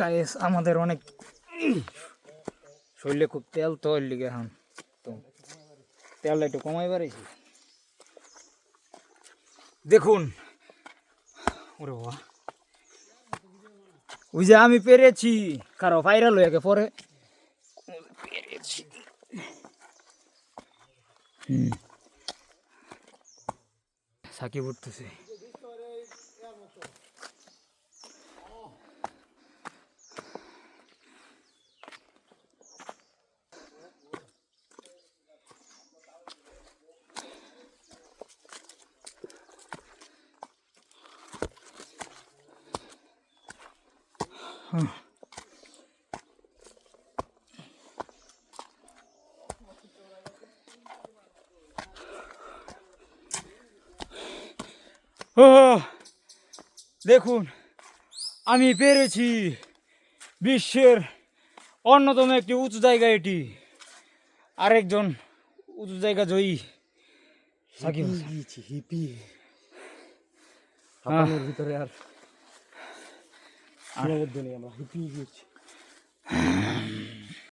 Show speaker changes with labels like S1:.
S1: Guys, আমাদের অনেক শরীরে খুব তেল তো লিগে এখন তো একটু কমাই পারিছি দেখুন, ওরে বাবা। ওই যে আমি পেরেছি, কারও ভাইরাল হয়ে গেছে পরে। পেরেছি সাকিব উঠতেছে। ও দেখুন আমি পেরেছি বিশ্বের অন্যতম একটি উঁচু জায়গা এটি। আরেকজন উঁচু জায়গা জয়ী। সাকিব
S2: হিপি। ভিতরে আর আমরা হিপিয়ে গিয়েছি